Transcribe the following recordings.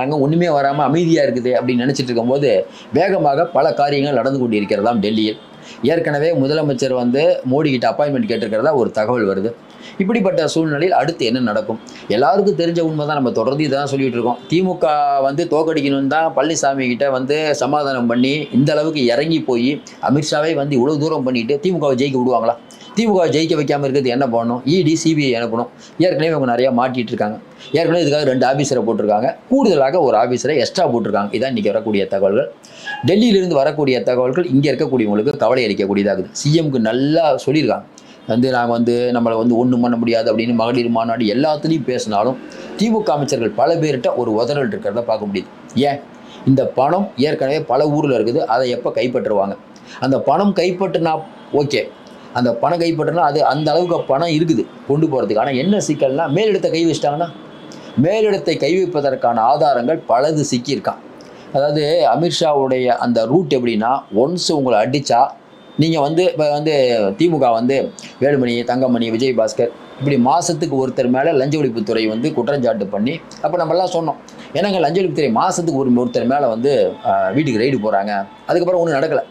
நாங்கள் ஒன்றுமே வராமல் அமைதியாக இருக்குது அப்படின்னு நினச்சிட்டு இருக்கும்போது வேகமாக பல காரியங்கள் நடந்து கொண்டு இருக்கிறதாம் டெல்லியில். ஏற்கனவே முதலமைச்சர் வந்து மோடி கிட்ட அப்பாயின்மெண்ட் கேட்டிருக்கிறதா ஒரு தகவல் வருது. இப்படிப்பட்ட சூழ்நிலையில் அடுத்து என்ன நடக்கும்? எல்லாருக்கும் தெரிஞ்ச உண்மை தான் நம்ம தொடர்ந்து இதான் சொல்லிட்டு இருக்கோம். திமுக வந்து தோக்கடிக்கணும்னு தான் பழனிசாமி கிட்ட வந்து சமாதானம் பண்ணி இந்த அளவுக்கு இறங்கி போய் அமித்ஷாவே வந்து இவ்வளோ தூரம் பண்ணிட்டு திமுகவை ஜெயிக்க விடுவாங்களா? திமுக ஜெயிக்க வைக்காமல் இருக்கிறது என்ன பண்ணணும்? இடி சிபிஐ அனுப்பணும். ஏற்கனவே இவங்க நிறையா மாட்டிட்டு இருக்காங்க. ஏற்கனவே இதுக்காக ரெண்டு ஆஃபீஸரை போட்டிருக்காங்க. கூடுதலாக ஒரு ஆஃபீஸரை எக்ஸ்ட்ரா போட்டிருக்காங்க. இதான் இன்றைக்கி வரக்கூடிய தகவல்கள். டெல்லியிலிருந்து வரக்கூடிய தகவல்கள் இங்கே இருக்கக்கூடியவங்களுக்கு கவலை அளிக்கக்கூடியதாகுது. சிஎம்க்கு நல்லா சொல்லியிருக்காங்க. வந்து நாங்கள் வந்து நம்மளை வந்து ஒன்றும் பண்ண முடியாது அப்படின்னு மகளிர் மாநாடு எல்லாத்துலேயும் பேசினாலும் திமுக அமைச்சர்கள் பல பேர்கிட்ட ஒரு உதறல் இருக்கிறத பார்க்க முடியுது. ஏன்? இந்த பணம் ஏற்கனவே பல ஊரில் இருக்குது. அதை எப்போ கைப்பற்றுவாங்க? அந்த பணம் கைப்பற்றினா ஓகே. அந்த பணம் கைப்பற்றினா அது அந்த அளவுக்கு பணம் இருக்குது கொண்டு போகிறதுக்கு ஆனால் என்ன சிக்கல்னா மேலிடத்தை கை வச்சிட்டாங்கன்னா மேலிடத்தை கை வைப்பதற்கான ஆதாரங்கள் பலது சிக்கியிருக்கான். அதாவது அமித்ஷாவுடைய அந்த ரூட் எப்படின்னா ஒன்ஸ் உங்களை அடித்தா நீங்கள் வந்து இப்போ வந்து திமுக வந்து வேலுமணி தங்கமணி விஜய் பாஸ்கர் இப்படி மாதத்துக்கு ஒருத்தர் மேலே லஞ்ச ஒழிப்புத்துறை வந்து குற்றஞ்சாட்டு பண்ணி அப்போ நம்மலாம் சொன்னோம். ஏன்னாங்க லஞ்ச ஒழிப்புத்துறை மாதத்துக்கு ஒரு ஒருத்தர் மேலே வந்து வீட்டுக்கு ரைடு போகிறாங்க அதுக்கப்புறம் ஒன்றும் நடக்கலை.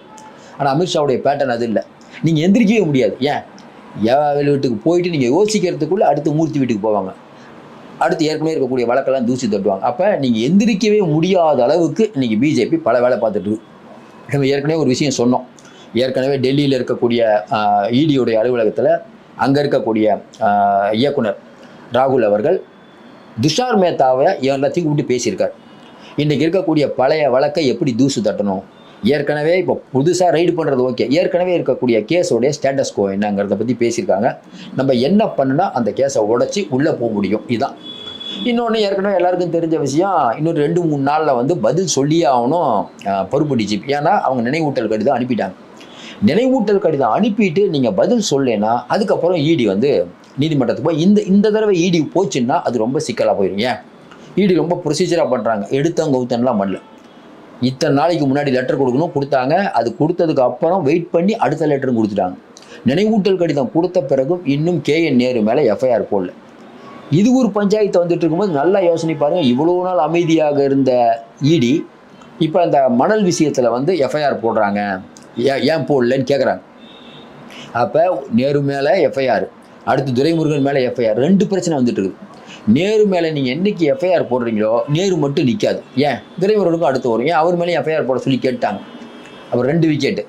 ஆனால் அமித்ஷாவுடைய பேட்டர்ன் அது இல்லை. நீங்கள் எந்திரிக்கவே முடியாது. ஏன்? ஏவாவேல் வீட்டுக்கு போயிட்டு நீங்கள் யோசிக்கிறதுக்குள்ளே அடுத்து மூர்த்தி வீட்டுக்கு போவாங்க. அடுத்து ஏற்கனவே இருக்கக்கூடிய வழக்கெல்லாம் தூசி தட்டுவாங்க. அப்போ நீங்கள் எந்திரிக்கவே முடியாத அளவுக்கு இன்றைக்கி பிஜேபி பல வேலை பார்த்துட்டு நம்ம ஏற்கனவே ஒரு விஷயம் சொன்னோம். ஏற்கனவே டெல்லியில் இருக்கக்கூடிய இடியுடைய அலுவலகத்தில் அங்கே இருக்கக்கூடிய இயக்குனர் ராகுல் அவர்கள் துஷார் மேத்தாவை எல்லாத்தையும் கூப்பிட்டு பேசியிருக்கார். இன்றைக்கி இருக்கக்கூடிய பழைய வழக்கை எப்படி தூசு தட்டணும்? ஏற்கனவே இப்போ புதுசாக ரைடு பண்ணுறது ஓகே ஏற்கனவே இருக்கக்கூடிய கேஸோடைய ஸ்டேட்டஸ் கோ என்னங்கிறத பற்றி பேசியிருக்காங்க. நம்ம என்ன பண்ணுனா அந்த கேஸை உடச்சி உள்ளே போக முடியும். இதுதான் இன்னொன்று ஏற்கனவே எல்லாருக்கும் தெரிஞ்ச விஷயம் இன்னொரு ரெண்டு மூணு நாளில் வந்து பதில் சொல்லியே ஆகணும் பொறுப்பு டிஜிபி ஏன்னா அவங்க நினைவூட்டல் கடிதம் அனுப்பிட்டாங்க. நினைவூட்டல் கடிதம் அனுப்பிட்டு நீங்கள் பதில் சொல்லேன்னா அதுக்கப்புறம் இடி வந்து நீதிமன்றத்துக்கு போய் இந்த இந்த தடவை இடி போச்சுன்னா அது ரொம்ப சிக்கலாக போயிடும் ஏன்? இடி ரொம்ப ப்ரொசீஜராக பண்ணுறாங்க எடுத்தவங்க ஊத்தன்லாம் பண்ணல. இத்தனை நாளைக்கு முன்னாடி லெட்டர் கொடுக்கணும் கொடுத்தாங்க. அது கொடுத்ததுக்கு அப்புறம் வெயிட் பண்ணி அடுத்த லெட்டரும் கொடுத்துட்டாங்க. நினைவூட்டல் கடிதம் கொடுத்த பிறகும் இன்னும் கே என் நேரு மேலே எஃப்ஐஆர் போடல. இது ஒரு பஞ்சாயத்து வந்துட்டு இருக்கும்போது நல்லா யோசனை பாருங்க. இவ்வளோ நாள் அமைதியாக இருந்த இடி இப்போ அந்த மணல் விஷயத்தில் வந்து எஃப்ஐஆர் போடுறாங்க. ஏன் ஏன் போடலன்னு கேட்குறாங்க அப்போ நேரு மேலே எஃப்ஐஆர் அடுத்து துரைமுருகன் மேலே எஃப்ஐஆர் ரெண்டு பிரச்சனை வந்துட்டு இருக்குது. நேரு மேலே நீங்கள் என்றைக்கு எஃப்ஐஆர் போடுறீங்களோ நேரு மட்டும் நிற்காது ஏன்? திரைவர்களுக்கும் அடுத்து வரும். ஏன்? அவர் மேலேயும் எஃப்ஐஆர் போட சொல்லி கேட்டாங்க. அவர் ரெண்டு விக்கெட்டு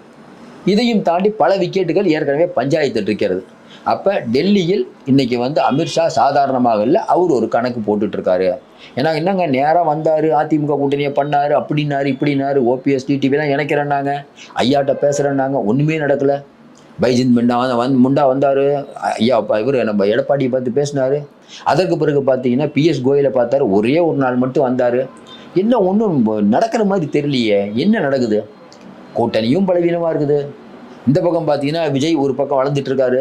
இதையும் தாண்டி பல விக்கெட்டுகள் ஏற்கனவே பஞ்சாயத்து இருக்கிறது. அப்போ டெல்லியில் இன்றைக்கி வந்து அமித்ஷா சாதாரணமாக இல்லை அவர் ஒரு கணக்கு போட்டுட்ருக்காரு. ஏன்னா என்னங்க நேராக வந்தார் அதிமுக கூட்டணியை பண்ணார் அப்படின்னாரு இப்படின்னாரு ஓபிஎஸ் டிடிவிலாம் இணைக்கிறேன்னாங்க. ஐயாட்ட பேசுகிறேன்னாங்க ஒன்றுமே நடக்கலை. பைஜிந்த் மிண்டா வந்து முண்டா வந்தார். ஐயா அப்பா இவர் நம்ம எடப்பாடியை பார்த்து பேசினார். அதற்கு பிறகு பார்த்தீங்கன்னா பிஎஸ் கோயிலை பார்த்தாரு. ஒரே ஒரு நாள் மட்டும் வந்தார். என்ன ஒன்றும் நடக்கிற மாதிரி தெரியலையே. என்ன நடக்குது? கூட்டணியும் பலவீனமாக இருக்குது. இந்த பக்கம் பார்த்தீங்கன்னா விஜய் ஒரு பக்கம் வளர்ந்துட்டு இருக்காரு.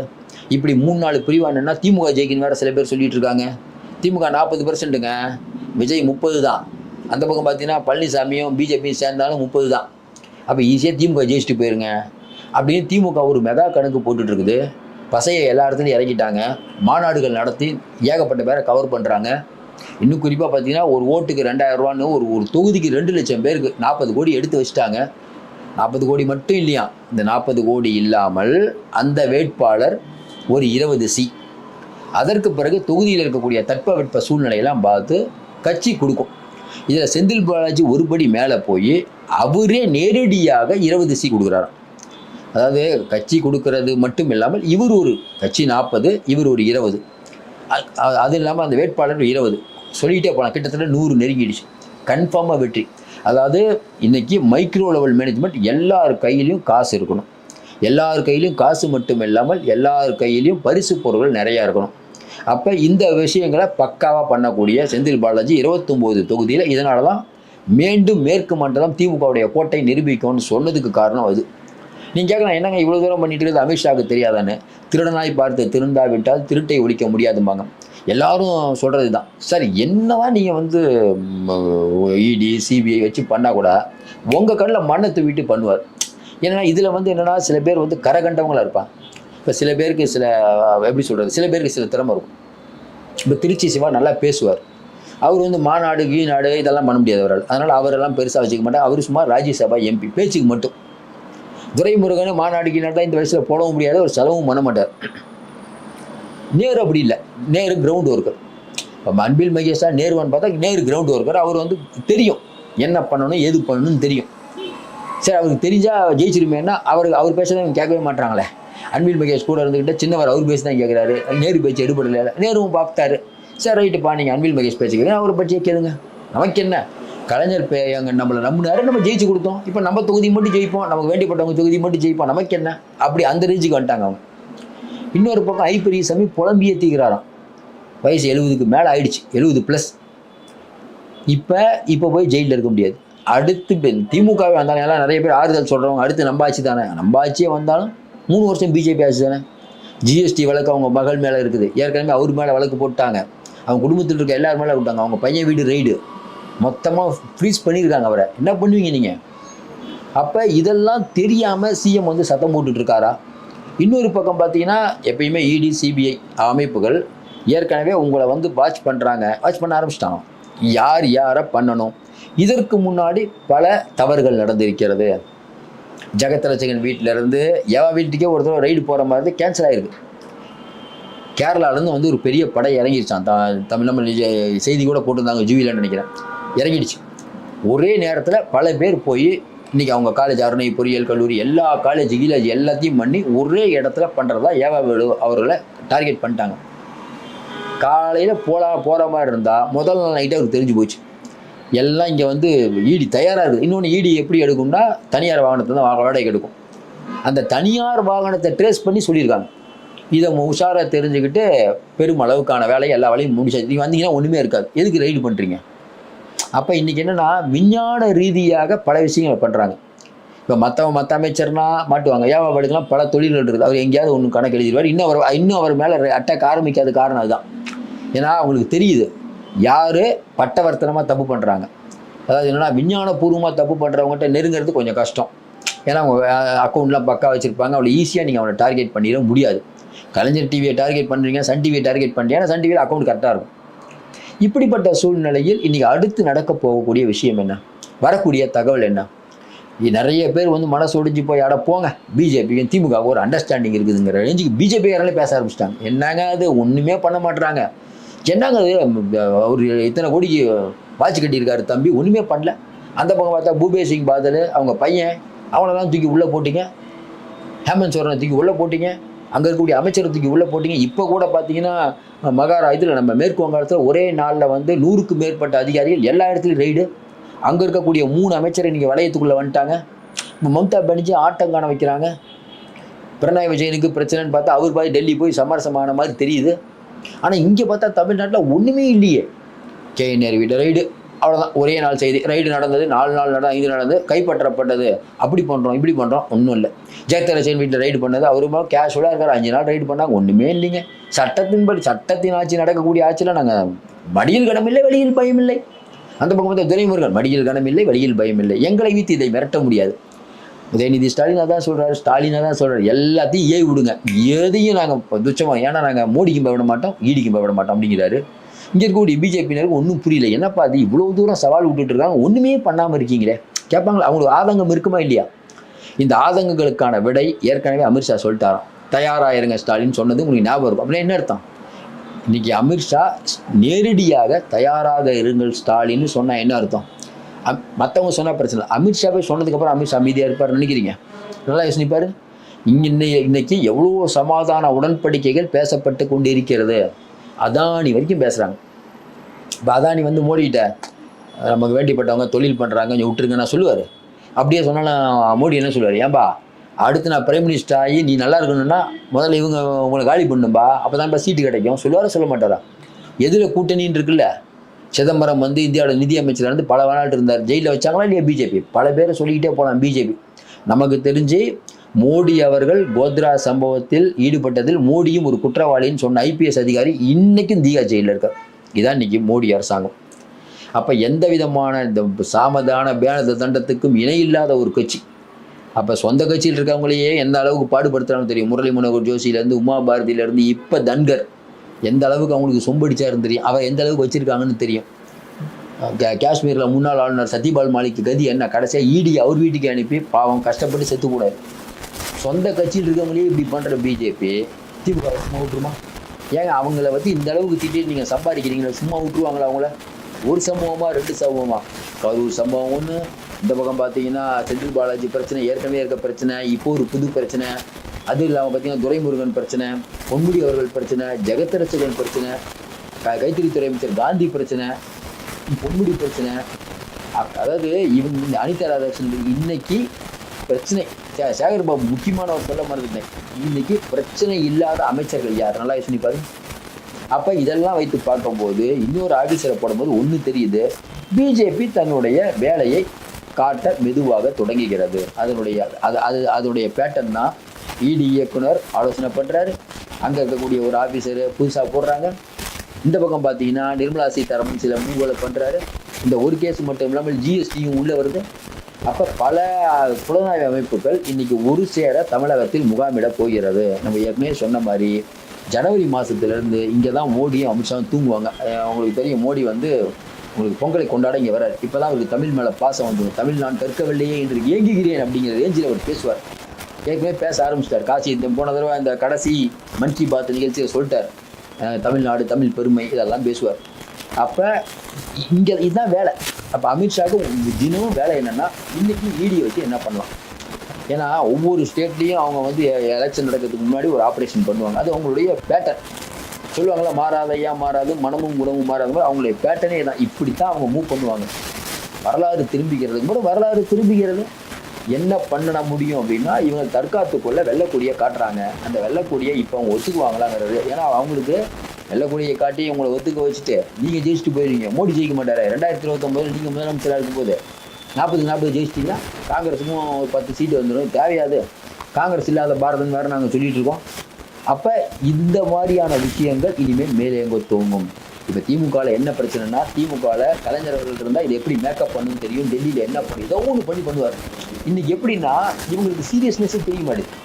இப்படி மூணு நாலு பிரிவானா திமுக ஜெயிக்கணும் வேறு சில பேர் சொல்லிட்டு இருக்காங்க. திமுக நாற்பது பர்சன்ட்டுங்க விஜய் முப்பது தான். அந்த பக்கம் பார்த்தீங்கன்னா பழனிசாமியும் பிஜேபியும் சேர்ந்தாலும் முப்பது தான். அப்போ ஈஸியாக திமுக ஜெயிச்சுட்டு போயிருங்க. அப்படின்னு திமுக ஒரு மெகா கணக்கு போட்டுட்டு இருக்குது பசையை எல்லா இடத்துலையும் இறக்கிட்டாங்க. மாநாடுகள் நடத்தி ஏகப்பட்ட பேரை கவர் பண்ணுறாங்க இன்னும் குறிப்பாக பார்த்தீங்கன்னா ஒரு ஓட்டுக்கு ரெண்டாயிரம் ரூபான்னு ஒரு ஒரு தொகுதிக்கு ரெண்டு லட்சம் பேருக்கு நாற்பது கோடி எடுத்து வச்சுட்டாங்க. நாற்பது கோடி மட்டும் இல்லையா? இந்த நாற்பது கோடி இல்லாமல் அந்த வேட்பாளர் ஒரு இருபது சி. அதற்கு பிறகு தொகுதியில் இருக்கக்கூடிய தட்பவெட்ப சூழ்நிலையெல்லாம் பார்த்து கட்சி கொடுக்கும். இதில் செந்தில் பாலாஜி ஒருபடி மேலே போய் அவரே நேரடியாக இருபது சி கொடுக்குறாராம். அதாவது கட்சி கொடுக்கறது மட்டும் இல்லாமல் இவர் ஒரு கட்சி நாற்பது இவர் ஒரு இருபது. அது இல்லாமல் அந்த வேட்பாளர் இருபது. சொல்லிகிட்டே போகலாம் கிட்டத்தட்ட நூறு நெருங்கிடுச்சு. கன்ஃபார்மாக வெற்றி. அதாவது இன்றைக்கி மைக்ரோ லெவல் மேனேஜ்மெண்ட் எல்லார் கையிலையும் காசு இருக்கணும். எல்லார் கையிலையும் காசு மட்டும் இல்லாமல் எல்லார் கையிலையும் பரிசு பொருட்கள் நிறையா இருக்கணும். அப்போ இந்த விஷயங்களை பக்காவாக பண்ணக்கூடிய செந்தில் பாலாஜி இருபத்தொம்போது தொகுதியில் இதனால தான் மீண்டும் மேற்கு மண்டலம் திமுகவுடைய கோட்டை நிரூபிக்கும்னு சொன்னதுக்கு காரணம் அது. நீங்கள் கேட்கலாம் என்னங்க இவ்வளோ தூரம் பண்ணிட்டு இருக்குது? அமித்ஷாவுக்கு தெரியாதான்னு. திருடனாய் பார்த்து திருந்தாவிட்டால் திருட்டை ஒழிக்க முடியாதும்பாங்க. எல்லாரும் சொல்கிறது தான். சார் என்னதான் நீங்கள் வந்து இடி சிபிஐ வச்சு பண்ணால் கூட உங்கள் கண்ணில் மண்ணை தூவிட்டு பண்ணுவார். ஏன்னா இதில் வந்து என்னென்னா சில பேர் வந்து கரகண்டவங்களாக இருப்பான் இப்போ சில பேருக்கு சில எப்படி சொல்கிறது சில பேருக்கு சில திறமை இருக்கும். இப்போ திருச்சி சிவா நல்லா பேசுவார். அவர் வந்து மாநாடு கீநாடு இதெல்லாம் பண்ண முடியாது அவரால். அதனால் அவரெல்லாம் பெருசாக வச்சுக்க மாட்டார். அவர் சும்மா ராஜ்யசபா எம்பி பேச்சுக்கு மட்டும். துரைமுருகன் மாநாடுக்கு நடந்தால் இந்த வயசில் போடவும் முடியாது ஒரு செலவும் பண்ண மாட்டார். நேரு அப்படி இல்லை. நேரு கிரவுண்ட் ஒர்க்கர் இப்போ அன்பில் மகேஷா நேருவான்னு பார்த்தா நேரு கிரவுண்ட் ஒர்க்கர் அவர் வந்து தெரியும் என்ன பண்ணணும் எது பண்ணணும்னு தெரியும். சரி அவருக்கு தெரிஞ்சால் ஜெயிச்சிருமேன்னா அவருக்கு அவர் பேச கேட்கவே மாட்டாங்களே. அன்பில் மகேஷ் கூட இருந்துக்கிட்ட சின்னவர் அவர் பேசி தான் கேட்குறாரு. நேரு பேச்சு எடுபடலை நேருவும் பார்த்தாரு. சரி ரைட்டுப்பா நீங்கள் அன்பில் மகேஷ் பேச்சுக்கிறேன் அவர் பற்றியே கேளுங்க. நமக்கு என்ன கலைஞர் பே அங்கே நம்மளை நம்பினாரு நம்ம ஜெயிச்சு கொடுத்தோம். இப்போ நம்ம தொகுதி மட்டும் ஜெயிப்போம். நமக்கு வேண்டியப்பட்டவங்க தொகுதி மட்டும் ஜெயிப்போம். நமக்கு என்ன? அப்படி அந்த ரேஞ்சுக்கு வந்துட்டாங்க அவங்க. இன்னொரு பக்கம் ஐ பெரியசாமி புலம்பியே தீக்கிறாராம் வயசு எழுபதுக்கு மேலே ஆயிடுச்சு. எழுபது ப்ளஸ் இப்போ இப்போ போய் ஜெயிலில் இருக்க முடியாது. அடுத்து திமுகவே வந்தாலும் எல்லாம் நிறைய பேர் ஆறுதல் சொல்கிறவங்க அடுத்து நம்ம ஆட்சி தானே. நம்ம ஆட்சியே வந்தாலும் மூணு வருஷம் பிஜேபி ஆட்சி தானே. ஜிஎஸ்டி வழக்கு அவங்க மகள் மேலே இருக்குது. ஏற்கனவே அவர் மேலே வழக்கு போட்டாங்க. அவங்க குடும்பத்தில் இருக்க எல்லார் மேலே விட்டாங்க. அவங்க பையன் வீடு ரைடு மொத்தமாக ஃப்ரீஸ் பண்ணியிருக்காங்க அவரை. என்ன பண்ணுவீங்க நீங்கள் அப்போ இதெல்லாம் தெரியாமல் சிஎம் வந்து சத்தம் போட்டுட்ருக்காரா? இன்னொரு பக்கம் பார்த்தீங்கன்னா எப்பயுமே இடி சிபிஐ அமைப்புகள் ஏற்கனவே உங்களை வந்து வாட்ச் பண்ணுறாங்க வாட்ச் பண்ண ஆரம்பிச்சிட்டாங்க. யார் யாரை பண்ணணும்? இதற்கு முன்னாடி பல தவறுகள் நடந்திருக்கிறது. ஜெகத்ரட்சகன் வீட்டிலேருந்து எவ இருந்து வீட்டுக்கே ஒரு தடவை ரைடு போகிற மாதிரி இருந்து கேன்சல் ஆயிருக்கு. கேரளாலேருந்து வந்து ஒரு பெரிய படை இறங்கிருச்சான் த தமிழ் நம்ம செய்தி கூட போட்டிருந்தாங்க ஜூவிலன்னு நினைக்கிறேன். இறங்கிடுச்சு. ஒரே நேரத்தில் பல பேர் போய் இன்னைக்கு அவங்க காலேஜ் அருணை பொறியியல் கல்லூரி எல்லா காலேஜ் கீழேஜ் எல்லாத்தையும் பண்ணி ஒரே இடத்துல பண்ணுறதா ஏவா வேலு அவர்களை டார்கெட் பண்ணிட்டாங்க. காலையில் போகலாம் போகிற மாதிரி இருந்தால் முதல் நாள் நைட்டே அவருக்கு தெரிஞ்சு போச்சு. எல்லாம் இங்கே வந்து ஈடி தயாராக இருக்குது. இன்னொன்று ஈடி எப்படி எடுக்கும்னா தனியார் வாகனத்தை தான் வா- வாடகைக்கு எடுக்கும். அந்த தனியார் வாகனத்தை ட்ரேஸ் பண்ணி சொல்லியிருக்காங்க. இதை உஷாராக தெரிஞ்சுக்கிட்டு பெரும் அளவுக்கான வேலையை எல்லா வேலையும் முடிச்சாச்சு. நீங்கள் வந்தீங்கன்னா ஒன்றுமே இருக்காது. எதுக்கு ரைடு பண்ணுறீங்க அப்போ இன்றைக்கி என்னென்னா விஞ்ஞான ரீதியாக பல விஷயங்களை பண்ணுறாங்க இப்போ மற்றவங்க மற்ற அமைச்சர்னா மாட்டுவாங்க. ஏவாபாடுக்கெல்லாம் பல தொழில்கள் இருக்குது? அவர் எங்கேயாவது ஒன்று கணக்கு எழுதிடுவார். இன்னும் அவர் இன்னும் அவர் மேலே அட்டாக் ஆரம்பிக்காத காரணம் அதுதான். ஏன்னா அவங்களுக்கு தெரியுது. யார்? பட்டவர்த்தனமாக தப்பு பண்ணுறாங்க அதாவது என்னென்னா விஞ்ஞானபூர்வமாக தப்பு பண்ணுறவங்ககிட்ட நெருங்கிறது கொஞ்சம் கஷ்டம். ஏன்னா அவங்க அக்கௌண்ட்லாம் பக்கா வச்சுருப்பாங்க. அவ்வளோ ஈஸியாக நீங்கள் அவனை டார்கெட் பண்ணிட முடியாது. கலைஞர் டிவியை டார்கெட் பண்ணுறீங்க சன் டிவியை டார்கெட் பண்ணுறீங்க ஏன்னா சன் டிவியில் அக்கௌண்ட் கரெக்டாக இருக்கும். இப்படிப்பட்ட சூழ்நிலையில் இன்றைக்கி அடுத்து நடக்க போகக்கூடிய விஷயம் என்ன? வரக்கூடிய தகவல் என்ன? நிறைய பேர் வந்து மனசு ஒடிஞ்சு போய் அட போங்க. பிஜேபியும் திமுக ஒரு அண்டர்ஸ்டாண்டிங் இருக்குதுங்கிற ரேஞ்சுக்கு பிஜேபி யாராலே பேச ஆரம்பிச்சிட்டாங்க. என்னங்க அது? ஒன்றுமே பண்ண மாட்டுறாங்க என்னங்க அது? அவர் இத்தனை கோடிக்கு வாட்ச் கட்டியிருக்காரு தம்பி. ஒன்றுமே பண்ணல. அந்த பக்கம் பார்த்தா பூபேஷ் சிங் பாதல் அவங்க பையன் அவனை தான் தூக்கி உள்ளே போட்டிங்க. ஹேமந்த் சோரனை தூக்கி உள்ளே போட்டிங்க. அங்கே இருக்கக்கூடிய அமைச்சரத்துக்கு உள்ளே போட்டிங்க. இப்போ கூட பார்த்தீங்கன்னா மகாரா இதில் நம்ம மேற்கு வங்காளத்தில் ஒரே நாளில் வந்து நூறுக்கு மேற்பட்ட அதிகாரிகள் எல்லா இடத்துலையும் ரைடு அங்கே இருக்கக்கூடிய மூணு அமைச்சரை நீங்கள் வளையத்துக்குள்ளே வந்துட்டாங்க. மம்தா பானர்ஜி ஆட்டம் காண வைக்கிறாங்க. பிரணாய் விஜயனுக்கு பிரச்சனைன்னு பார்த்தா அவர் பார்த்து டெல்லி போய் சமரசமான மாதிரி தெரியுது. ஆனால் இங்கே பார்த்தா தமிழ்நாட்டில் ஒன்றுமே இல்லையே. கே நேரு வீட்டு ரைடு அவ்வளோதான் ஒரே நாள் செய்தி. ரைடு நடந்தது நாலு நாள் நட ஐந்து நடந்து கைப்பற்றப்பட்டது. அப்படி பண்ணுறோம் இப்படி பண்ணுறோம் ஒன்றும் இல்லை. ஜெயத்தரசன் வீட்டில் ரைடு பண்ணது. அவருமா கேஷுவலாக இருக்கார். அஞ்சு நாள் ரைடு பண்ணாங்க ஒன்றுமே இல்லைங்க. சட்டத்தின்படி சட்டத்தின் ஆட்சி நடக்கக்கூடிய ஆட்சியில் நாங்கள் மடியில் கனமில்லை வெளியில் பயமில்லை அந்த பக்கம் பார்த்தா துரைமுருகன் மடியில் கனமில்லை வெளியில் பயமில்லை எங்களை வீத்து இதை மிரட்ட முடியாது. உதயநிதி ஸ்டாலின் அதான் சொல்கிறாரு ஸ்டாலினா தான் சொல்கிறார் எல்லாத்தையும் ஏவி விடுங்க. எதையும் நாங்கள் துச்சமாக ஏன்னா நாங்கள் மோடிக்கும் பயப்பட மாட்டோம் ஈடிக்கும் பயப்பட மாட்டோம் அப்படிங்கிறாரு. இங்கே இருக்கக்கூடிய பிஜேபியினருக்கு ஒன்றும் புரியல. என்னப்பா அது இவ்வளோ தூரம் சவால் விட்டுட்டு இருக்காங்க ஒன்றுமே பண்ணாமல் இருக்கீங்களே? கேட்பாங்களா? அவங்களுக்கு ஆதங்கம் இருக்குமா இல்லையா? இந்த ஆதங்கங்களுக்கான விடை ஏற்கனவே அமித்ஷா சொல்லிட்டாராம். தயாராயிருங்க ஸ்டாலின் சொன்னது உங்களுக்கு ஞாபகம் இருக்கும். அப்படின்னா என்ன அர்த்தம்? இன்னைக்கு அமித்ஷா நேரடியாக தயாராக இருங்கள் ஸ்டாலின்னு சொன்னால் என்ன அர்த்தம்? அம் மற்றவங்க சொன்னால் பிரச்சனை அமித்ஷாவே சொன்னதுக்கப்புறம் அமித்ஷா அமைதியாக இருப்பார் நினைக்கிறீங்க? நல்லா யோசிப்பார் இங்கே இன்னை இன்னைக்கு எவ்வளோ சமாதான உடன்படிக்கைகள் பேசப்பட்டு கொண்டு இருக்கிறது அதானி வரைக்கும் பேசுகிறாங்க இப்போ அதானி வந்து மோடிக்கிட்ட நமக்கு வேண்டிப்பட்டவங்க தொழில் பண்ணுறாங்க கொஞ்சம் விட்டுருங்க நான் சொல்லுவார். அப்படியே சொன்னாலும் மோடி என்ன சொல்லுவார்? ஏன்பா அடுத்து நான் பிரைம் மினிஸ்டர் ஆகி நீ நல்லா இருக்கணும்னா முதல்ல இவங்க உங்களை காலி பண்ணும்பா அப்போ தான்ப்பா சீட்டு கிடைக்கும். சொல்லுவாரா சொல்ல மாட்டாரா? எதில் கூட்டணின்னு இருக்குல்ல சிதம்பரம் வந்து இந்தியாவோட நிதி அமைச்சர் பல நாள் இருந்தார். ஜெயிலில் வச்சாங்களா இல்லையா பிஜேபி? பல பேரை சொல்லிக்கிட்டே போகலாம் பிஜேபி. நமக்கு தெரிஞ்சு மோடி அவர்கள் கோத்ரா சம்பவத்தில் ஈடுபட்டதில் மோடியும் ஒரு குற்றவாளின்னு சொன்ன ஐபிஎஸ் அதிகாரி இன்னைக்கும் தீகா ஜெயிலில் இருக்கார். இதான் இன்னைக்கு மோடி அரசாங்கம். அப்போ எந்த விதமான இந்த சாமதான பேனத தண்டத்துக்கும் இணையில்லாத ஒரு கட்சி. அப்போ சொந்த கட்சியில் இருக்கவங்களையே எந்த அளவுக்கு பாடுபடுத்துறாங்கன்னு தெரியும். முரளி மனோகர் ஜோஷியிலேருந்து உமா பாரதியிலேருந்து இப்போ தன்கர். எந்த அளவுக்கு அவங்களுக்கு சொம்படிச்சாருன்னு தெரியும். அவர் எந்த அளவுக்கு வச்சிருக்காங்கன்னு தெரியும். காஷ்மீரில் முன்னாள் ஆளுநர் சத்யபால் மாலிக் கதி என்ன கடைசியாக ஈடி அவர் வீட்டுக்கு அனுப்பி பாவம் கஷ்டப்பட்டு செத்துக்கூடாது சொந்த கட்சியில் இருக்கவங்களே இப்படி பண்ணுற பிஜேபி திமுக விட்டுருமா? ஏங்க அவங்கள வந்து இந்த அளவுக்கு திட்டி நீங்க சம்பாதிக்கிறீங்களா சும்மா விட்டுருவாங்களா அவங்கள? ஒரு சம்பவமா ரெண்டு சம்பவமா? கரூர் சம்பவம் ஒன்று இந்த பக்கம் பார்த்தீங்கன்னா செந்தில் பாலாஜி பிரச்சனை ஏற்கனவே இருக்க பிரச்சனை இப்போ ஒரு புது பிரச்சனை. அது இல்லாமல் பார்த்தீங்கன்னா துரைமுருகன் பிரச்சனை பொன்முடி அவர்கள் பிரச்சனை ஜெகத்தரசகன் பிரச்சனை க- கைத்தறித்துறை அமைச்சர் காந்தி பிரச்சனை பொன்முடி பிரச்சனை. அதாவது இவங்க இந்த அனிதா ராதாகிருஷ்ணன் இன்னைக்கு பிரச்சனை. சேகர் பாபு முக்கியமானவர் சொல்ல மறந்துட்டேன் இன்னைக்கு பிரச்சனை இல்லாத அமைச்சர்கள் யார்? நல்லா யோசனை பாருங்க அப்ப இதெல்லாம் வைத்து பார்க்கும்போது இன்னொரு ஆபீசரை போடும்போது ஒண்ணு தெரியுது. பிஜேபி தன்னுடைய வேலையை காட்ட மெதுவாக தொடங்குகிறது. அதனுடைய அது அது அதனுடைய பேட்டர்ன் தான் இடி இயக்குனர் ஆலோசனை பண்றாரு. அங்க இருக்கக்கூடிய ஒரு ஆபீசர் புதுசாக போடுறாங்க. இந்த பக்கம் பார்த்தீங்கன்னா நிர்மலா சீதாராமன் சில மூவலை பண்றாரு. இந்த ஒரு கேஸ் மட்டும் இல்லாமல் ஜிஎஸ்டியும் உள்ள வருது. அப்ப பல புலனாய்வு அமைப்புகள் இன்னைக்கு ஒரு சேர தமிழகத்தில் முகாமிட போகிறது. நம்ம ஏற்கனவே சொன்ன மாதிரி ஜனவரி மாதத்துலேருந்து இங்கே தான் மோடியும் அமித்ஷாவும் தூங்குவாங்க. அவங்களுக்கு தெரியும் மோடி வந்து உங்களுக்கு பொங்கலை கொண்டாட இங்கே வரார் இப்போதான் அவருக்கு தமிழ் மேலே பாசம் வந்து தமிழ் நான் கற்கவில்லையே என்று ஏங்குகிறேன் அப்படிங்கிற ரேஞ்சில் அவர் பேசுவார். ஏற்கனவே பேச ஆரம்பிச்சிட்டார். காசி இந்த போன தடவை இந்த கடைசி மன் கி பாத் நிகழ்ச்சியை சொல்லிட்டார். தமிழ்நாடு தமிழ் பெருமை இதெல்லாம் பேசுவார். அப்போ இங்கே இதுதான் வேலை. அப்போ அமித்ஷாவுக்கு தினமும் வேலை என்னென்னா இன்றைக்கி வீடியோ வச்சு என்ன பண்ணலாம்? ஏன்னா ஒவ்வொரு ஸ்டேட்லேயும் அவங்க வந்து எலெக்ஷன் நடக்கிறதுக்கு முன்னாடி ஒரு ஆப்ரேஷன் பண்ணுவாங்க. அது அவங்களுடைய பேட்டர்ன் சொல்லுவாங்களா மாறாத ஐயா மாறாது மனமும் குணமும் மாறாத மாதிரி அவங்களுடைய பேட்டர்னே தான். இப்படி தான் அவங்க மூவ் பண்ணுவாங்க. வரலாறு திரும்பிக்கிறது கூட வரலாறு திரும்பிக்கிறது என்ன பண்ண முடியும் அப்படின்னா இவங்க தற்காத்துக்குள்ளே கொள்ள வெள்ளக்கொடியை காட்டுறாங்க. அந்த வெள்ளக்கொடியை இப்போ அவங்க ஒத்துக்குவாங்களாங்கிறது. ஏன்னா அவங்களுக்கு வெள்ளக்கொடியை காட்டி உங்களை ஒத்துக்க வச்சுட்டு நீங்கள் ஜெயிச்சுட்டு போயிருவீங்க. மோடி ஜெயிக்க மாட்டார்? ரெண்டாயிரத்தி இருபத்தொம்போது நீங்கள் முதலமைச்சராக இருக்கும்போது. நாற்பதுக்கு நாற்பது ஜெயிச்சிட்டிங்கன்னா காங்கிரஸுக்கும் ஒரு பத்து சீட்டு வந்துடும். தேவையாது. காங்கிரஸ் இல்லாத பாரதம் வேறு நாங்கள் சொல்லிட்டு இருக்கோம். அப்போ இந்த மாதிரியான விஷயங்கள் இனிமேல் மேலே எங்கோ தோங்கும். இப்போ திமுகவில் என்ன பிரச்சனைனா திமுகவில் கலைஞர்கள் இருந்தால் இது எப்படி மேக்கப் பண்ணுன்னு தெரியும். டெல்லியில் என்ன பண்ணி ஏதோ ஒன்று பண்ணி பண்ணுவார். இன்றைக்கி எப்படின்னா இவங்களுக்கு சீரியஸ்னஸே தெரிய மாட்டேங்குது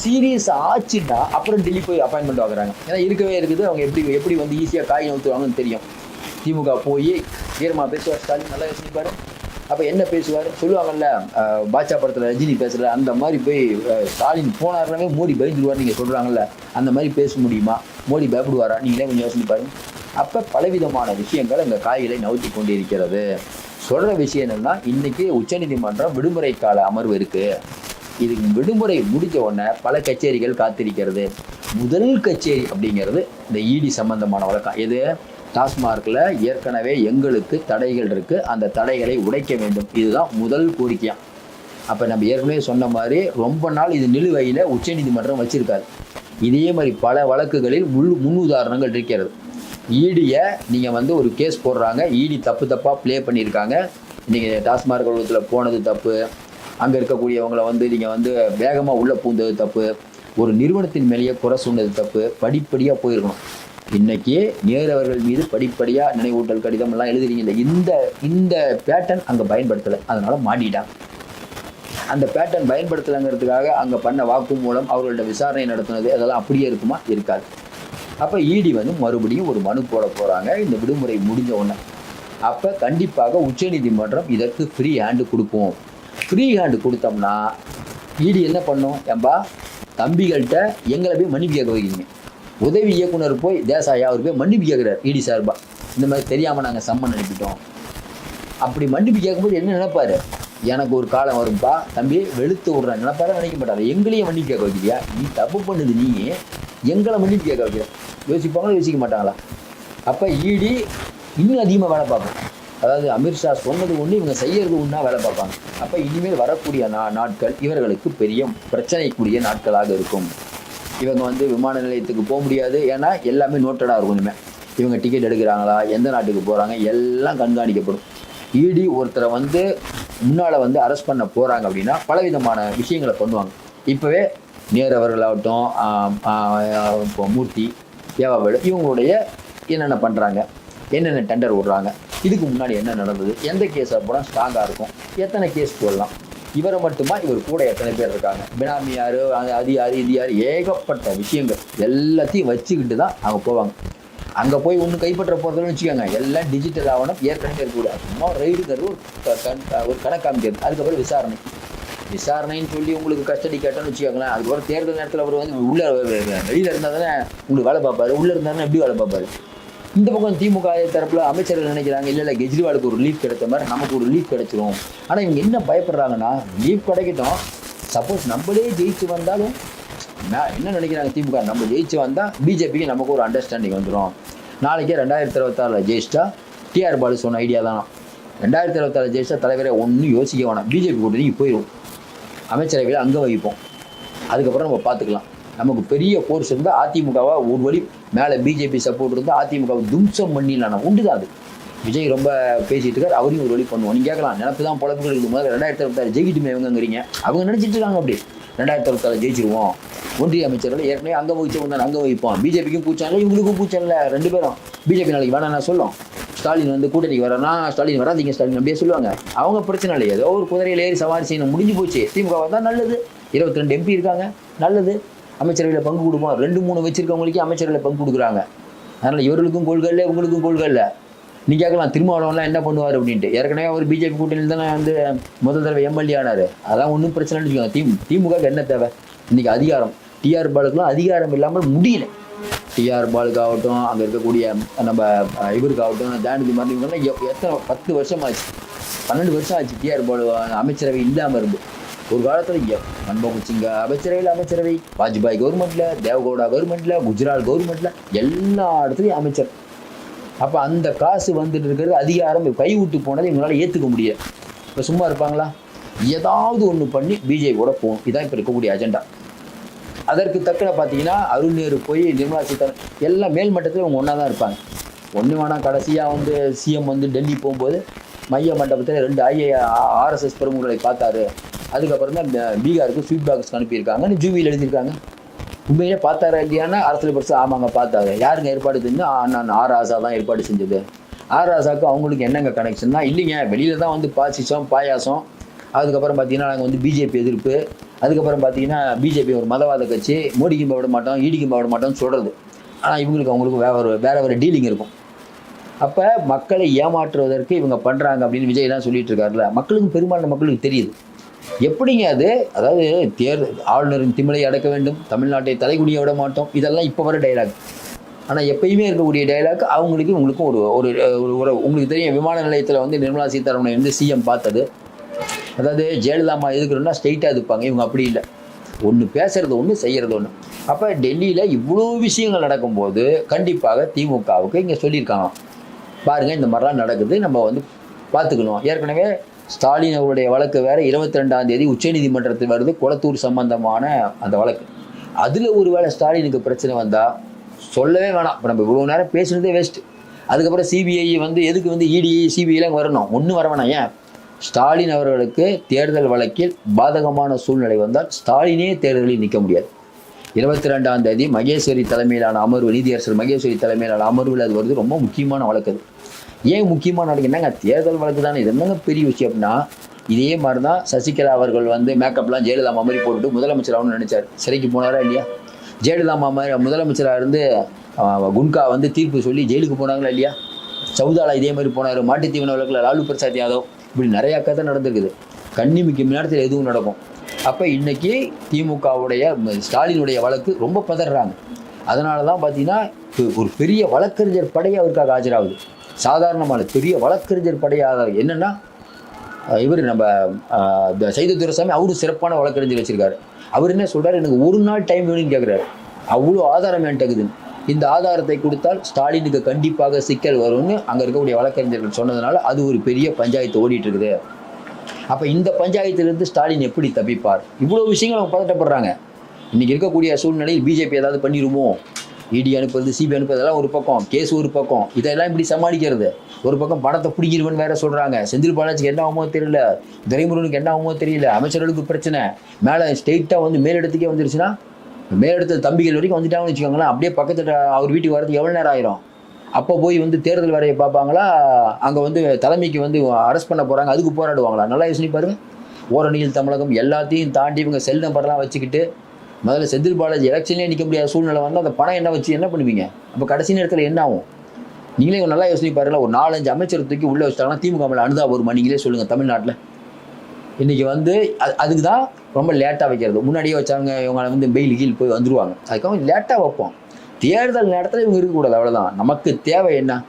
சீரியஸ் ஆச்சுன்னா அப்புறம் டெல்லி போய் அப்பாயின்மெண்ட் வாங்குறாங்க. ஏன்னா இருக்கவே இருக்குது. அவங்க எப்படி எப்படி வந்து ஈஸியாக காய் ஊற்றுவாங்கன்னு தெரியும். திமுக போய் வீரமா பேசுவார் ஸ்டாலின் நல்லா யோசிப்பாரு. அப்போ என்ன பேசுவார்? சொல்லுவாங்கல்ல பாட்சா படத்தில் ரஜினி பேசுகிற அந்த மாதிரி போய் ஸ்டாலின் போனாருனாவே மோடி பயந்துருவார் நீங்கள் சொல்கிறாங்கல்ல அந்த மாதிரி பேச முடியுமா? மோடி பயப்படுவாரா? நீங்களே கொஞ்சம் யோசனை பாருங்க. அப்போ பலவிதமான விஷயங்கள் அங்கே காய்களை நவுத்தி கொண்டிருக்கிறது. சொல்கிற விஷயம் என்னென்னா இன்றைக்கி உச்சநீதிமன்றம் விடுமுறை கால அமர்வு இருக்குது இதுக்கு விடுமுறை முடிஞ்ச உடனே பல கச்சேரிகள் காத்திருக்கிறது. முதல் கச்சேரி அப்படிங்கிறது இந்த இடி சம்பந்தமான வழக்கம் எது டாஸ்மார்க்கில் ஏற்கனவே எங்களுக்கு தடைகள் இருக்குது அந்த தடைகளை உடைக்க வேண்டும். இதுதான் முதல் கோரிக்கையாக அப்போ நம்ம ஏற்கனவே சொன்ன மாதிரி ரொம்ப நாள் இது நிலுவையில் உச்சநீதிமன்றம் வச்சுருக்காரு. இதே மாதிரி பல வழக்குகளில் முழு முன் உதாரணங்கள் இருக்கிறது ஈடியை நீங்கள் வந்து ஒரு கேஸ் போடுறாங்க. ஈடி தப்பு தப்பாக ப்ளே பண்ணியிருக்காங்க. நீங்கள் டாஸ்மார்க் அலுவலகத்தில் போனது தப்பு. அங்கே இருக்கக்கூடியவங்கள வந்து நீங்கள் வந்து வேகமாக உள்ளே பூந்தது தப்பு. ஒரு நிறுவனத்தின் மேலேயே குறை சொன்னது தப்பு. படிப்படியாக போயிருக்கணும். இன்னைக்கே நேரு அவர்கள் மீது படிப்படியாக நினைவூட்டல் கடிதம் எல்லாம் எழுதுறீங்க. இந்த இந்த பேட்டர்ன் அங்கே பயன்படுத்தலை. அதனால மாட்டிட்டாங்க. அந்த பேட்டர்ன் பயன்படுத்தலைங்கிறதுக்காக அங்கே பண்ண வாக்கு மூலம் அவர்களோட விசாரணை நடத்துனது அதெல்லாம் அப்படியே இருக்குமா? இருக்காது. அப்போ இடி வந்து மறுபடியும் ஒரு மனு போட போகிறாங்க இந்த விடுமுறை முடிஞ்ச உடனே. அப்போ கண்டிப்பாக உச்சநீதிமன்றம் இதற்கு ஃப்ரீ ஹேண்டு கொடுப்போம் ஃப்ரீ ஹேண்டு கொடுத்தோம்னா இடி என்ன பண்ணும்? ஏம்பா தம்பிகள்கிட்ட எங்களை போய் மன்னிப்பு கேட்க வைக்கிறீங்க. உதவி இயக்குனர் போய் தேசாயா அவர் போய் மன்னிப்பு கேட்குறாரு இடி சார்பா. இந்த மாதிரி தெரியாமல் நாங்கள் சம்மன் அனுப்பிட்டோம். அப்படி மன்னிப்பு கேட்கும்போது என்ன நினைப்பாரு? எனக்கு ஒரு காலம் வரும்பா தம்பி வெளுத்து விட்றேன் நினைப்பாரு நினைக்க மாட்டாரு. எங்களையும் மன்னிப்பு கேட்க வைக்கிறியா? நீ தப்பு பண்ணுது நீ. எங்களை மன்னிப்பு கேட்க வைக்கிற. யோசிப்பாங்களா யோசிக்க மாட்டாங்களா? அப்போ ஈடி இன்னும் அதிகமாக வேலை பார்ப்போம் அதாவது அமித்ஷா சொன்னது ஒன்று இவங்க செய்யறது ஒன்றா வேலை பார்ப்பாங்க. அப்போ இனிமேல் வரக்கூடிய நா நாட்கள் இவர்களுக்கு பெரிய பிரச்சனைக்குரிய நாட்களாக இருக்கும். இவங்க வந்து விமான நிலையத்துக்கு போக முடியாது. ஏன்னா எல்லாமே நோட்டடாக இருக்கும் இனிமேல் இவங்க டிக்கெட் எடுக்கிறாங்களா? எந்த நாட்டுக்கு போகிறாங்க எல்லாம் கண்காணிக்கப்படும். இடி ஒருத்தரை வந்து முன்னால் வந்து அரெஸ்ட் பண்ண போகிறாங்க அப்படின்னா பலவிதமான விஷயங்களை பண்ணுவாங்க. இப்போவே நேரு அவர்களாகட்டும் இப்போ மூர்த்தி ஏவாவேலு இவங்களுடைய என்னென்ன பண்ணுறாங்க என்னென்ன டெண்டர் விடுறாங்க இதுக்கு முன்னாடி என்ன நடந்தது? எந்த கேஸ் போனால் ஸ்ட்ராங்காக இருக்கும்? எத்தனை கேஸ் போடலாம்? இவரை மட்டுமா? இவர் கூட எத்தனை பேர் இருக்காங்க? பினாமி யாரு? அது இது ஏகப்பட்ட விஷயங்கள் எல்லாத்தையும் வச்சுக்கிட்டு தான் அவங்க போவாங்க. அங்கே போய் ஒன்று கைப்பற்ற போகிறதுன்னு வச்சுக்கோங்க. எல்லாம் டிஜிட்டல் ஆவணம். ஏற்கனவே இருக்கக்கூடாது சும்மா ரைடுங்கிறது ஒரு க- க- ஒரு அதுக்கப்புறம் விசாரணை. விசாரணைன்னு சொல்லி உங்களுக்கு கஸ்டடி கேட்டோன்னு வச்சுக்கோங்களேன். அதுக்கப்புறம் தேர்தல் நேரத்தில் அவர் வந்து உள்ளே வெளியில் இருந்தால் தானே உங்களுக்கு வேலை பார்ப்பாரு? உள்ளே இருந்தால் எப்படி வேலை பார்ப்பாரு? இந்த பக்கம் திமுக தரப்புல அமைச்சர்கள் நினைக்கிறாங்க? இல்லை இல்லை கெஜ்ரிவாலுக்கு ஒரு லீவ் கிடைத்த மாதிரி நமக்கு ஒரு லீவ் கிடைச்சிரும். ஆனால் இவங்க என்ன பயப்படுறாங்கன்னா லீவ் கிடைக்கட்டும். சப்போஸ் நம்மளே ஜெயிச்சு வந்தாலும் நான் என்ன நினைக்கிறாங்க திமுக? நம்ம ஜெயிச்சு வந்தால் பிஜேபிக்கு நமக்கு ஒரு அண்டர்ஸ்டாண்டிங் வந்துடும் நாளைக்கே ரெண்டாயிரத்தி இருபத்தாறில் ஜெயிச்சிட்டா டிஆர் பாலு சொன்ன ஐடியா தான். ரெண்டாயிரத்தி இருபத்தாறு ஜெயிச்சா தலைவரை ஒன்றும் யோசிக்க வேணாம். பிஜேபி கூட்டணிக்கு போயிடும் அமைச்சரவையில் அங்கே வகிப்போம். அதுக்கப்புறம் நம்ம பார்த்துக்கலாம் நமக்கு பெரிய ஃபோர்ஸ் இருந்தால் அதிமுகவை ஒரு வழி மேலே பிஜேபி சப்போர்ட் இருந்தால் அதிமுகவை தும்சம் பண்ணிடலாம். உண்டு தான் அது. விஜய் ரொம்ப பேசிட்டு இருக்காரு அவரையும் ஒரு வழி பண்ணுவோம். நீங்கள் கேட்கலாம் நினப்பு தான் பொழப்புகள் இருக்கும் போது ரெண்டாயிரத்தி இருபத்தாறு ஜெயிக்கட்டுமே இவங்கங்கிறீங்க. அவங்க நினச்சிட்டு இருக்காங்க அப்படி ரெண்டாயிரத்தி இருபத்தாறு ஜெயிச்சிருவோம். ஒன்றிய அமைச்சர்கள் ஏற்கனவே அங்கே வகிச்சவங்க தான் அங்கே வைப்போம். பிஜேபிக்கும் பூச்சானில் இவங்களுக்கும் பூச்சானில் ரெண்டு பேரும். பிஜேபி நாளைக்கு வேணாம் நான் சொல்லும். ஸ்டாலின் வந்து கூட்டணிக்கு வரனா ஸ்டாலின் வராதிங்க ஸ்டாலின் அப்படியே சொல்லுவாங்க. அவங்க பிரச்சனை இல்லை. ஏதோ ஒரு குதிரையில் ஏறி சவாரி செய்யணும் முடிஞ்சு போச்சு. திமுக வந்தால் நல்லது. இருபத்தி ரெண்டு எம்பி இருக்காங்க நல்லது. அமைச்சரவையில் பங்கு கொடுப்போம் ரெண்டு மூணு வச்சிருக்கவங்களுக்கே அமைச்சரவையில் பங்கு கொடுக்குறாங்க. அதனால் இவர்களுக்கும் கொள்கை இல்லை இவங்களுக்கும் கொள்கை இல்லை. நீங்கள் கேட்கலாம் திருமாவளவன்லாம் என்ன பண்ணுவார் அப்படின்ட்டு. ஏற்கனவே அவர் பிஜேபி கூட்டணியில் தானே வந்து முதல் தடவை எம்எல்ஏ ஆனார். அதான் ஒன்றும் பிரச்சனைன்னு வச்சுக்கோங்க. திமு திமுகவுக்கு என்ன தேவை? இன்றைக்கி அதிகாரம். டிஆர் பாலுக்குலாம் அதிகாரம் இல்லாமல் முடியல. டிஆர் பாலுக்கு ஆகட்டும் அங்கே இருக்கக்கூடிய நம்ம இவருக்கு ஆகட்டும் தயாநிதி மாதிரி இவங்கெல்லாம் எத்தனை பத்து வருஷம் ஆச்சு பன்னெண்டு வருஷம் ஆச்சு டிஆர் பாலு அமைச்சரவை இல்லாமல் இருந்து. ஒரு காலத்தில் மன்மோகன் சிங் அமைச்சரவையில் அமைச்சரவை வாஜ்பாய் கவர்மெண்ட்டில் தேவகவுடா கவர்மெண்ட்டில் குஜராத் கவர்மெண்ட்டில் எல்லா இடத்துலையும் அமைச்சர். அப்போ அந்த காசு வந்துட்டு இருக்கிறது அதிகாரம் கை விட்டு போனதை இவங்களால ஏற்றுக்க முடியாது இப்போ சும்மா இருப்பாங்களா? ஏதாவது ஒன்று பண்ணி பிஜேபியோட போகணும். இதான் இப்போ இருக்கக்கூடிய அஜெண்டா அதற்கு தக்கன பார்த்தீங்கன்னா அருண் நேரு போய் நிர்மலா சீதாராமன் எல்லாம் மேல் மட்டத்தில் இவங்க ஒன்றா தான் இருப்பாங்க. ஒன்று வேணாம் கடைசியாக வந்து சிஎம் வந்து டெல்லி போகும்போது மைய மண்டபத்தில் ரெண்டு ஐஏ ஆர்எஸ்எஸ் பிரமுகர்களை பார்த்தாரு. அதுக்கப்புறம் தான் பீகாருக்கு ஸ்வீட் பாக்ஸ் அனுப்பியிருக்காங்கன்னு ஜூவியில் எழுதியிருக்காங்க. உண்மையிலே பார்த்தாரா இல்லையானா அரசியல் பரிசு ஆமாங்க பார்த்தாரு யாருங்க ஏற்பாடு செஞ்சு? நான் ஆர் ஆசா தான் ஏற்பாடு செஞ்சது. ஆர் ஆசாவுக்கு அவங்களுக்கு என்னங்க கனெக்ஷன்னா இல்லைங்க வெளியில தான் வந்து பாசிசம் பாயாசம். அதுக்கப்புறம் பார்த்தீங்கன்னா நாங்கள் வந்து பிஜேபி எதிர்ப்பு. அதுக்கப்புறம் பார்த்தீங்கன்னா பிஜேபி ஒரு மதவாத கட்சி. மோடிக்கும் பாவிட மாட்டோம் ஈடிக்கும் விட மாட்டோம்னு சொல்கிறது ஆனால் இவங்களுக்கு அவங்களுக்கு வேற ஒரு வேற வேறு டீலிங் இருக்கும். அப்போ மக்களை ஏமாற்றுவதற்கு இவங்க பண்ணுறாங்க அப்படின்னு விஜய் தான் சொல்லிட்டு இருக்காருல மக்களுக்கும் பெரும்பாலான மக்களுக்கு தெரியுது. எப்படிங்க அது? அதாவது தேர் ஆளுநரின் திமிலை அடக்க வேண்டும் தமிழ்நாட்டை தலைகுனிய விட மாட்டோம் இதெல்லாம் இப்போ வர டைலாக் ஆனால் எப்பயுமே இருக்கக்கூடிய டைலாக் அவங்களுக்கு உங்களுக்கும் ஒரு ஒரு ஒரு உங்களுக்கு தெரியும் விமான நிலையத்தில் வந்து நிர்மலா சீதாராமனை வந்து சிஎம் பார்த்தது. அதாவது ஜெயலலிதா அம்மா எதுக்குறோம்னா ஸ்ட்ரெயிட்டாக இருப்பாங்க இவங்க அப்படி இல்லை. ஒன்று பேசுறது ஒன்று செய்கிறது ஒன்று அப்போ டெல்லியில் இவ்வளோ விஷயங்கள் நடக்கும்போது கண்டிப்பாக திமுகவுக்கு இங்கே சொல்லியிருக்காங்க பாருங்க இந்த மாதிரிலாம் நடக்குது நம்ம வந்து பார்த்துக்கணும். ஏற்கனவே ஸ்டாலின் அவருடைய வழக்கு வேற இருபத்தி ரெண்டாம் தேதி உச்சநீதிமன்றத்தில் வருது குளத்தூர் சம்பந்தமான அந்த வழக்கு. அதில் ஒருவேளை ஸ்டாலினுக்கு பிரச்சனை வந்தால் சொல்லவே வேணாம். இப்போ நம்ம இவ்வளோ நேரம் பேசுனதே வேஸ்ட் அதுக்கப்புறம் சிபிஐ வந்து எதுக்கு வந்து இடி சிபிஐலாம் வரணும்? ஒன்றும் வர வேணாம். ஏன்? ஸ்டாலின் அவர்களுக்கு தேர்தல் வழக்கில் பாதகமான சூழ்நிலை வந்தால் ஸ்டாலினே தேர்தலில் நிற்க முடியாது. இருபத்தி ரெண்டாம் தேதி மகேஸ்வரி தலைமையிலான அமர்வு நீதியரசர் மகேஸ்வரி தலைமையிலான அமர்வில் அது வருது. ரொம்ப முக்கியமான வழக்கு அது. ஏன் முக்கியமான வழக்கு? என்னங்க தேர்தல் வழக்கு தானே? இது என்னங்க பெரிய விஷயம் அப்படின்னா இதே மாதிரி தான் சசிகலா அவர்கள் வந்து மேக்கப்லாம் ஜெயலலிதா மாதிரி போட்டுட்டு முதலமைச்சர் ஆகணும்னு நினைச்சார். சிறைக்கு போனாரா இல்லையா? ஜெயலலிதா அம்மா மாதிரி முதலமைச்சராக இருந்து குன்கா வந்து தீர்ப்பு சொல்லி ஜெயிலுக்கு போனாங்களா இல்லையா? சவுதாலா இதே மாதிரி போனார். மாட்டுத்தீவன வழக்கில் லாலு பிரசாத் யாதவ். இப்படி நிறையா கதை நடந்திருக்குது. கண்ணிமிக்கு நேரத்தில் எதுவும் நடக்கும். அப்போ இன்றைக்கி திமுகவுடைய ஸ்டாலினுடைய வழக்கு ரொம்ப பதறாங்க. அதனால தான் பார்த்தீங்கன்னா ஒரு பெரிய வழக்கறிஞர் படை அவருக்காக ஆஜராகுது. சாதாரணமான பெரிய வழக்கறிஞர் படையாக என்னென்னா இவர் நம்ம இந்த சைத துரசாமி அவரும் சிறப்பான வழக்கறிஞர் வச்சுருக்காரு. அவர் என்ன சொல்கிறார் எனக்கு ஒரு நாள் டைம் வேணும்னு கேட்குறாரு அவ்வளோ ஆதாரம் என்கிட்ட இருக்குது. இந்த ஆதாரத்தை கொடுத்தால் ஸ்டாலினுக்கு கண்டிப்பாக சிக்கல் வரும்னு அங்கே இருக்கக்கூடிய வழக்கறிஞர்கள் சொன்னதுனால அது ஒரு பெரிய பஞ்சாயத்து ஓடிட்டு இருக்குது. அப்போ இந்த பஞ்சாயத்திலிருந்து ஸ்டாலின் எப்படி தப்பிப்பார்? இவ்வளோ விஷயங்கள் அவங்க பதட்டப்படுறாங்க. இன்றைக்கி இருக்கக்கூடிய சூழ்நிலையில் பிஜேபி ஏதாவது பண்ணிடுமோ இடி அனுப்புறது சிபி அனுப்புறது எல்லாம் ஒரு பக்கம். கேஸ் ஒரு பக்கம். இதெல்லாம் இப்படி சமாளிக்கிறது. ஒரு பக்கம் பணத்தை பிடிக்கிறவன் வேற சொல்கிறாங்க செந்தில் பாலாஜிக்கு என்ன ஆகுமோ தெரியல. துரைமுருகனுக்கு என்ன ஆகுமோ தெரியல. அமைச்சர்களுக்கு பிரச்சனை. மேலே ஸ்ட்ரெயிட்டாக வந்து மேலிடத்துக்கே வந்துருச்சுன்னா மேலிடத்து தம்பிகள் வரைக்கும் வந்துட்டாங்கன்னு வச்சுக்கோங்களேன். அப்படியே பக்கத்தில் அவர் வீட்டுக்கு வரதுக்கு எவ்வளோ நேரம் ஆயிரும்? அப்போ போய் வந்து தேர்தல் வரையை பார்ப்பாங்களா? அங்கே வந்து தலைமைக்கு வந்து அரெஸ்ட் பண்ண போகிறாங்க அதுக்கு போராடுவாங்களா? நல்லா யோசனை பாருங்கள் ஓரணியில் தமிழகம் எல்லாத்தையும் தாண்டி இவங்க செல் நம்பர்லாம் வச்சுக்கிட்டு முதல்ல செந்தில் பாலாஜி எலெக்ஷன்லேயே நிற்க முடியாத சூழ்நிலை வந்து அந்த பணம் என்ன வச்சு என்ன பண்ணுவீங்க? அப்போ கடைசி நேரத்தில் என்ன ஆகும்? நீங்களே கொஞ்சம் நல்லா யோசனை பாருங்களா ஒரு நாலஞ்சு அமைச்சர் தூக்கி உள்ளே வச்சிட்டாங்கன்னா திமுக அனுதா ஒரு மணிங்களே சொல்லுங்கள் தமிழ்நாட்டில். இன்றைக்கி வந்து அது அதுக்கு தான் ரொம்ப லேட்டாக வைக்கிறது. முன்னாடியே வச்சாங்க இவங்க வந்து பெயில் கீழ் போய் வந்துடுவாங்க அதுக்காக லேட்டாக வைப்போம். தேர்தல் நேரத்தில் இவங்க இருக்கக்கூடாது அவ்வளோதான் நமக்கு தேவை என்ன?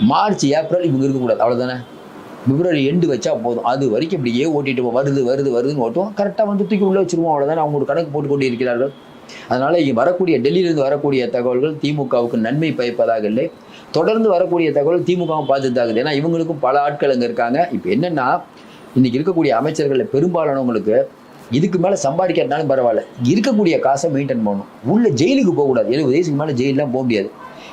மார்ச் ஏப்ரல் இவங்க இருக்கக்கூடாது அவ்வளோதானே பிப்ரவரி எண்டு வச்சா போதும். அது வரைக்கும் இப்படியே ஓட்டிட்டு போ- வருது வருது வருதுன்னு ஓட்டுவோம் கரெக்டாக வந்து தூக்கி உள்ளே வச்சிருவோம் அவ்வளோதானே அவங்க ஒரு கணக்கு போட்டு கொண்டு இருக்கிறார்கள். அதனால் இங்கே வரக்கூடிய டெல்லியிலிருந்து வரக்கூடிய தகவல்கள் திமுகவுக்கு நன்மை பயப்பதாக இல்லை. தொடர்ந்து வரக்கூடிய தகவல் திமுகவும் பார்த்து ஏன்னா இவங்களுக்கும் பல ஆட்கள் அங்கே இருக்காங்க. இப்போ என்னென்னா இன்றைக்கி இருக்கக்கூடிய அமைச்சர்களில் பெரும்பாலானவங்களுக்கு இதுக்கு மேலே சம்பாதிக்கிறதுனாலும் பரவாயில்ல. இருக்கக்கூடிய காசை மெயின்டைன் பண்ணணும். உள்ள ஜெயிலுக்கு போகக்கூடாது. எழுபது வயசுக்கு மேலே ஜெயிலெலாம் போக முடியாது.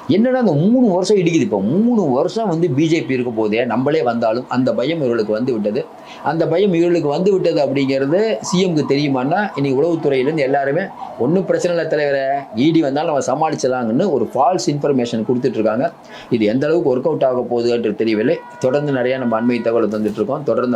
என்னன்னா அந்த மூணு வருஷம் இடிக்குது இப்போ? மூணு வருஷம் வந்து பிஜேபி இருக்க போதே நம்மளே வந்தாலும் அந்த பயம் இவர்களுக்கு வந்து விட்டது. அந்த பயம் இவர்களுக்கு வந்து விட்டது அப்படிங்கிறது சிஎம்க்கு தெரியுமான்னா இன்னைக்கு உளவுத்துறையிலேருந்து எல்லாருமே ஒன்றும் பிரச்சனை இல்லை தலைவரை. இடி வந்தாலும் நம்ம சமாளிச்சலாங்கன்னு ஒரு ஃபால்ஸ் இன்ஃபர்மேஷன் கொடுத்துட்ருக்காங்க இது எந்த அளவுக்கு ஒர்க் அவுட் ஆக போகுதுன்றது தெரியவில்லை. தொடர்ந்து நிறையா நம்ம அண்மை தகவல் தந்துட்டுருக்கோம் தொடர்ந்து